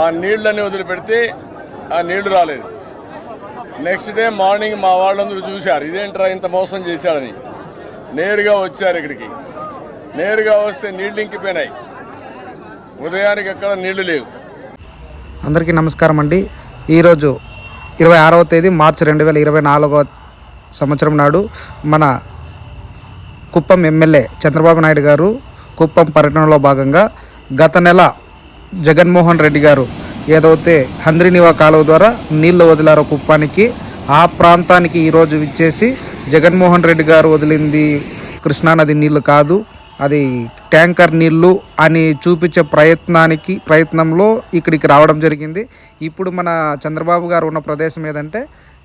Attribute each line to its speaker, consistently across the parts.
Speaker 1: ఆ నీళ్ళని వదిలిపెడితే ఆ నీళ్ళు రాలేదు. నెక్స్ట్ డే మార్నింగ్ మా వాళ్ళందరూ చూశారు ఇదేంట్రా ఇంత మోసం చేశాడని. నేరుగా వచ్చారు ఇక్కడికి. నేరుగా వస్తే నీళ్ళు ఇంకిపోయినాయి. ఉదయానికి ఎక్కడ నీళ్ళు లేవు.
Speaker 2: అందరికీ నమస్కారం అండి. ఈరోజు ఇరవై ఆరవ తేదీ మార్చి రెండు వేల ఇరవై నాలుగవ సంవత్సరం నాడు మన కుప్పం ఎమ్మెల్యే చంద్రబాబు నాయుడు గారు కుప్పం పర్యటనలో భాగంగా గత నెల జగన్మోహన్ రెడ్డి గారు ఏదైతే హంద్రినివా కాలువ ద్వారా నీళ్ళు వదిలారో కుప్పానికి ఆ ప్రాంతానికి ఈరోజు విచ్చేసి జగన్మోహన్ రెడ్డి గారు వదిలింది కృష్ణానది నీళ్ళు కాదు అది ట్యాంకర్ నీళ్ళు అని చూపించే ప్రయత్నానికి ప్రయత్నంలో ఇక్కడికి రావడం జరిగింది. ఇప్పుడు మన చంద్రబాబు గారు ఉన్న ప్రదేశం ఏదంటే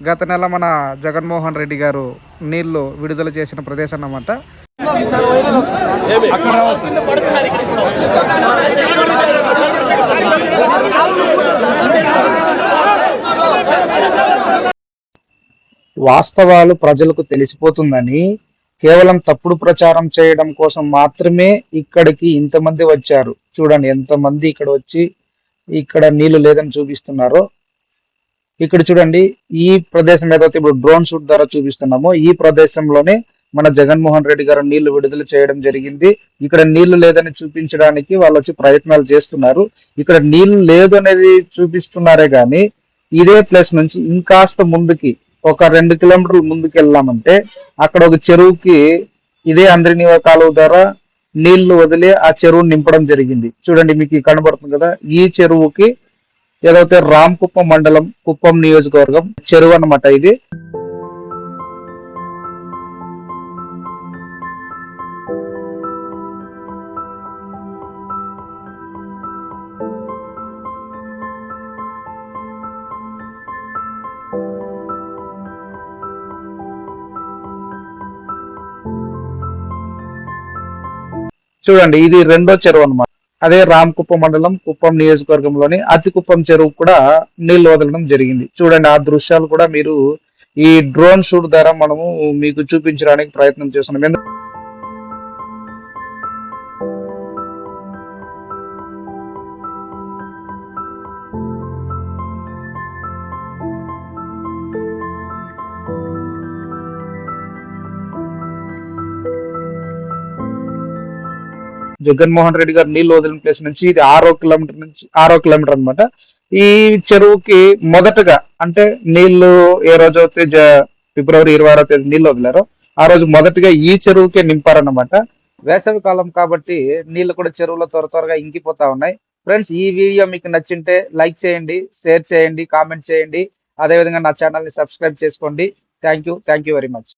Speaker 2: గత నెల మన జగన్మోహన్ రెడ్డి గారు నీళ్ళు విడుదల చేసిన ప్రదేశం అన్నమాట. వాస్తవాలు ప్రజలకు తెలిసిపోతుందని కేవలం తప్పుడు ప్రచారం చేయడం కోసం మాత్రమే ఇక్కడికి ఇంతమంది వచ్చారు. చూడండి ఎంతమంది ఇక్కడ వచ్చి ఇక్కడ నీళ్ళు లేదని చూపిస్తున్నారో. ఇక్కడ చూడండి ఈ ప్రదేశం ఏదైతే ఇప్పుడు డ్రోన్ షూట్ ద్వారా చూపిస్తున్నామో ఈ ప్రదేశంలోనే మన జగన్మోహన్ రెడ్డి గారు నీళ్ళు విడుదల చేయడం జరిగింది. ఇక్కడ నీళ్ళు లేదని చూపించడానికి వాళ్ళు వచ్చి ప్రయత్నాలు చేస్తున్నారు. ఇక్కడ నీళ్ళు లేదు అనేది చూపిస్తున్నారే కానీ ఇదే ప్లేస్ నుంచి ఇంకాస్త ముందుకి ఒక రెండు కిలోమీటర్లు ముందుకు వెళ్ళామంటే అక్కడ ఒక చెరువుకి ఇదే అందరి కాలువ ద్వారా నీళ్ళు వదిలి ఆ చెరువు నింపడం జరిగింది. చూడండి మీకు కనబడుతుంది కదా. ఈ చెరువుకి ఏదైతే రామకుప్పం మండలం కుప్పం నియోజకవర్గం చెరువు అన్నమాట ఇది. చూడండి ఇది రెండో చెరువు అన్నమాట. అదే రామకుప్పం మండలం కుప్పం నియోజకవర్గంలోని అతికుప్పం చెరువు కూడా నీళ్ళు వదలడం జరిగింది. చూడండి ఆ దృశ్యాలు కూడా మీరు ఈ డ్రోన్ షూట్ ద్వారా మనము మీకు చూపించడానికి ప్రయత్నం చేస్తున్నాం. జగన్మోహన్ రెడ్డి గారు నీళ్ళు వదిలిన ప్లేస్ నుంచి ఇది ఆరో కిలోమీటర్ నుంచి ఆరో కిలోమీటర్ అన్నమాట. ఈ చెరువుకి మొదటగా అంటే నీళ్ళు ఏ రోజు అయితే ఫిబ్రవరి ఇరవై ఆరో తేదీ నీళ్ళు వదిలారో ఆ రోజు మొదటగా ఈ చెరువుకే నింపారన్నమాట. వేసవి కాలం కాబట్టి నీళ్ళు కూడా చెరువులో త్వర త్వరగా ఇంకిపోతా ఉన్నాయి. ఫ్రెండ్స్ ఈ వీడియో మీకు నచ్చింటే లైక్ చేయండి షేర్ చేయండి కామెంట్ చేయండి. అదేవిధంగా నా ఛానల్ని సబ్స్క్రైబ్ చేసుకోండి. Thank you thank you very much